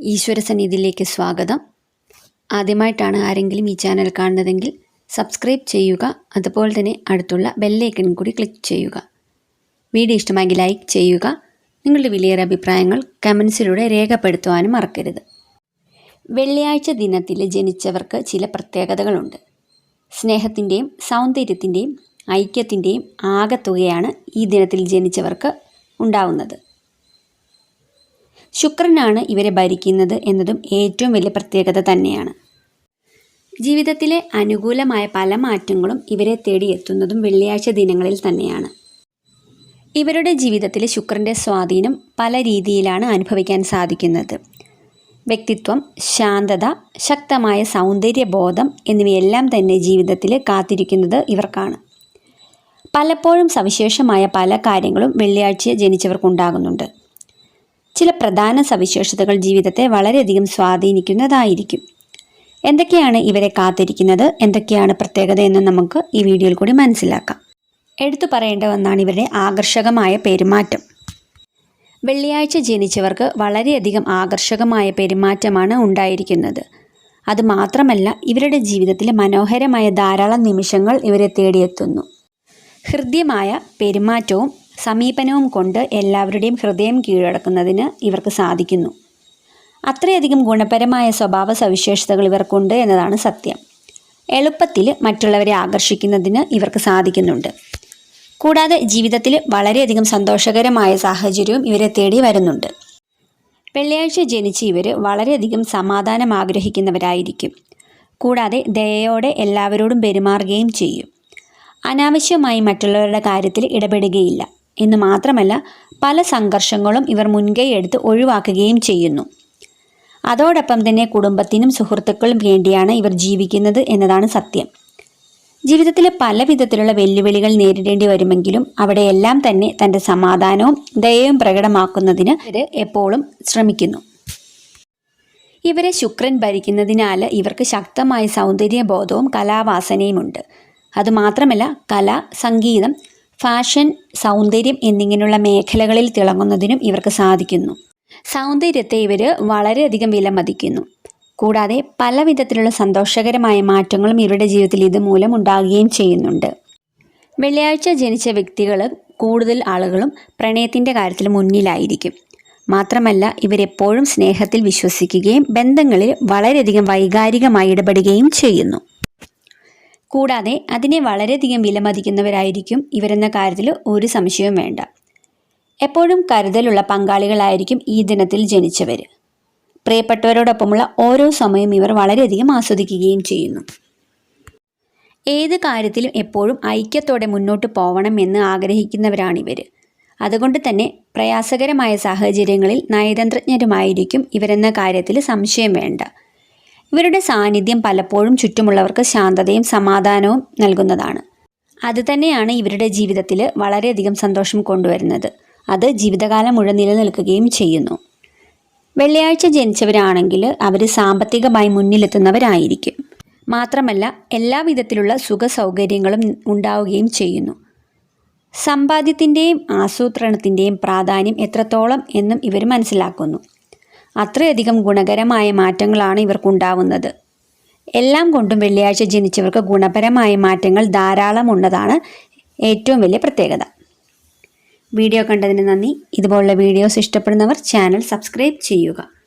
ഈശ്വരസന്നിധിയിലേക്ക് സ്വാഗതം. ആദ്യമായിട്ടാണ് ആരെങ്കിലും ഈ ചാനൽ കാണുന്നതെങ്കിൽ സബ്സ്ക്രൈബ് ചെയ്യുക അതുപോലെ തന്നെ അടുത്തുള്ള ബെല്ലൈക്കൺ കൂടി ക്ലിക്ക് ചെയ്യുക. വീഡിയോ ഇഷ്ടമായെങ്കിൽ ലൈക്ക് ചെയ്യുക നിങ്ങളുടെ വിലയേറെ അഭിപ്രായങ്ങൾ കമൻസിലൂടെ രേഖപ്പെടുത്തുവാനും മറക്കരുത്. വെള്ളിയാഴ്ച ദിനത്തിൽ ജനിച്ചവർക്ക് ചില പ്രത്യേകതകളുണ്ട്. സ്നേഹത്തിന്റെയും സൗന്ദര്യത്തിന്റെയും ഐക്യത്തിന്റെയും ആകെത്തുകയാണ് ഈ ദിനത്തിൽ ജനിച്ചവർക്ക് ഉണ്ടാവുന്നത്. ശുക്രനാണ് ഇവരെ ഭരിക്കുന്നത് എന്നതും ഏറ്റവും വലിയ പ്രത്യേകത തന്നെയാണ്. ജീവിതത്തിലെ അനുകൂലമായ പല മാറ്റങ്ങളും ഇവരെ തേടിയെത്തുന്നതും വെള്ളിയാഴ്ച ദിനങ്ങളിൽ തന്നെയാണ്. ഇവരുടെ ജീവിതത്തിലെ ശുക്രന്റെ സ്വാധീനം പല രീതിയിലാണ് അനുഭവിക്കാൻ സാധിക്കുന്നത്. വ്യക്തിത്വം ശാന്തത ശക്തമായ സൗന്ദര്യബോധം എന്നിവയെല്ലാം തന്നെ ജീവിതത്തിൽ കാത്തിരിക്കുന്നത് ഇവർക്കാണ്. പലപ്പോഴും സവിശേഷമായ പല കാര്യങ്ങളും വെള്ളിയാഴ്ച ജനിച്ചവർക്കുണ്ടാകുന്നുണ്ട്. ചില പ്രധാന സവിശേഷതകൾ ജീവിതത്തെ വളരെയധികം സ്വാധീനിക്കുന്നതായിരിക്കും. എന്തൊക്കെയാണ് ഇവരെ കാത്തിരിക്കുന്നത്? എന്തൊക്കെയാണ് പ്രത്യേകത എന്ന് നമുക്ക് ഈ വീഡിയോയിൽ കൂടി മനസ്സിലാക്കാം. എടുത്തു പറയേണ്ട ഒന്നാണ് ഇവരുടെ ആകർഷകമായ പെരുമാറ്റം. വെള്ളിയാഴ്ച ജനിച്ചവർക്ക് വളരെയധികം ആകർഷകമായ പെരുമാറ്റമാണ് ഉണ്ടായിരിക്കുന്നത്. അതുമാത്രമല്ല ഇവരുടെ ജീവിതത്തിലെ മനോഹരമായ ധാരാളം നിമിഷങ്ങൾ ഇവരെ തേടിയെത്തുന്നു. ഹൃദ്യമായ പെരുമാറ്റവും സമീപനവും കൊണ്ട് എല്ലാവരുടെയും ഹൃദയം കീഴടക്കുന്നതിന് ഇവർക്ക് സാധിക്കുന്നു. അത്രയധികം ഗുണപരമായ സ്വഭാവ സവിശേഷതകൾ ഇവർക്കുണ്ട് എന്നതാണ് സത്യം. എളുപ്പത്തിൽ മറ്റുള്ളവരെ ആകർഷിക്കുന്നതിന് ഇവർക്ക് സാധിക്കുന്നുണ്ട്. കൂടാതെ ജീവിതത്തിൽ വളരെയധികം സന്തോഷകരമായ സാഹചര്യവും ഇവരെ തേടി വരുന്നുണ്ട്. വെള്ളിയാഴ്ച ജനിച്ച ഇവർ വളരെയധികം സമാധാനം ആഗ്രഹിക്കുന്നവരായിരിക്കും. കൂടാതെ ദയയോടെ എല്ലാവരോടും പെരുമാറുകയും ചെയ്യും. അനാവശ്യമായി മറ്റുള്ളവരുടെ കാര്യത്തിൽ ഇടപെടുകയില്ല. എന്ന് മാത്രമല്ല പല സംഘർഷങ്ങളും ഇവർ മുൻകൈ എടുത്ത് ഒഴിവാക്കുകയും ചെയ്യുന്നു. അതോടൊപ്പം തന്നെ കുടുംബത്തിനും സുഹൃത്തുക്കളും വേണ്ടിയാണ് ഇവർ ജീവിക്കുന്നത് എന്നതാണ് സത്യം. ജീവിതത്തിലെ പല വിധത്തിലുള്ള വെല്ലുവിളികൾ നേരിടേണ്ടി വരുമെങ്കിലും അവിടെയെല്ലാം തന്നെ തന്റെ സമാധാനവും ദയവും പ്രകടമാക്കുന്നതിന് ഇവർ എപ്പോഴും ശ്രമിക്കുന്നു. ഇവരെ ശുക്രൻ ഭരിക്കുന്നതിനാൽ ഇവർക്ക് ശക്തമായ സൗന്ദര്യബോധവും കലാവാസനയുമുണ്ട്. അതുമാത്രമല്ല കല സംഗീതം ഫാഷൻ സൗന്ദര്യം എന്നിങ്ങനെയുള്ള മേഖലകളിൽ തിളങ്ങുന്നതിനും ഇവർക്ക് സാധിക്കുന്നു. സൗന്ദര്യത്തെ ഇവർ വളരെയധികം വിലമതിക്കുന്നു. കൂടാതെ പല വിധത്തിലുള്ള സന്തോഷകരമായ മാറ്റങ്ങളും ഇവരുടെ ജീവിതത്തിൽ ഇതുമൂലം ഉണ്ടാകുകയും ചെയ്യുന്നുണ്ട്. വെള്ളിയാഴ്ച ജനിച്ച വ്യക്തികൾ കൂടുതൽ ആളുകളും പ്രണയത്തിന്റെ കാര്യത്തിൽ മുന്നിലായിരിക്കും. മാത്രമല്ല ഇവരെപ്പോഴും സ്നേഹത്തിൽ വിശ്വസിക്കുകയും ബന്ധങ്ങളിൽ വളരെയധികം വൈകാരികമായി ഇടപെടുകയും ചെയ്യുന്നു. കൂടാതെ അതിനെ വളരെയധികം വിലമതിക്കുന്നവരായിരിക്കും ഇവരെന്ന കാര്യത്തിൽ ഒരു സംശയവും വേണ്ട. എപ്പോഴും കരുതലുള്ള പങ്കാളികളായിരിക്കും ഈ ദിനത്തിൽ ജനിച്ചവർ പ്രിയപ്പെട്ടവരോടൊപ്പമുള്ള ഓരോ സമയം ഇവർ വളരെയധികം ആസ്വദിക്കുകയും ചെയ്യുന്നു. ഏത് കാര്യത്തിലും എപ്പോഴും ഐക്യത്തോടെ മുന്നോട്ട് പോകണമെന്ന് ആഗ്രഹിക്കുന്നവരാണിവർ അതുകൊണ്ട് തന്നെ പ്രയാസകരമായ സാഹചര്യങ്ങളിൽ നയതന്ത്രജ്ഞരുമായിരിക്കും ഇവരെന്ന കാര്യത്തിൽ സംശയം വേണ്ട. ഇവരുടെ സാന്നിധ്യം പലപ്പോഴും ചുറ്റുമുള്ളവർക്ക് ശാന്തതയും സമാധാനവും നൽകുന്നതാണ്. അതുതന്നെയാണ് ഇവരുടെ ജീവിതത്തിൽ വളരെയധികം സന്തോഷം കൊണ്ടുവരുന്നത്. അത് ജീവിതകാലം മുഴുവൻ നിലനിൽക്കുകയും ചെയ്യുന്നു. വെള്ളിയാഴ്ച ജനിച്ചവരാണെങ്കിൽ അവർ സാമ്പത്തികമായി മുന്നിലെത്തുന്നവരായിരിക്കും. മാത്രമല്ല എല്ലാവിധത്തിലുള്ള സുഖ സൗകര്യങ്ങളും ഉണ്ടാവുകയും ചെയ്യുന്നു. സമ്പാദ്യത്തിന്റെയും ആസൂത്രണത്തിന്റെയും പ്രാധാന്യം എത്രത്തോളം എന്നും ഇവർ മനസ്സിലാക്കുന്നു. അത്രയധികം ഗുണകരമായ മാറ്റങ്ങളാണ് ഇവർക്കുണ്ടാവുന്നത്. എല്ലാം കൊണ്ടും വെള്ളിയാഴ്ച ജനിച്ചവർക്ക് ഗുണപരമായ മാറ്റങ്ങൾ ധാരാളം ഉള്ളതാണ് ഏറ്റവും വലിയ പ്രത്യേകത. വീഡിയോ കണ്ടതിന് നന്ദി. ഇതുപോലുള്ള വീഡിയോസ് ഇഷ്ടപ്പെടുന്നവർ ചാനൽ സബ്സ്ക്രൈബ് ചെയ്യുക.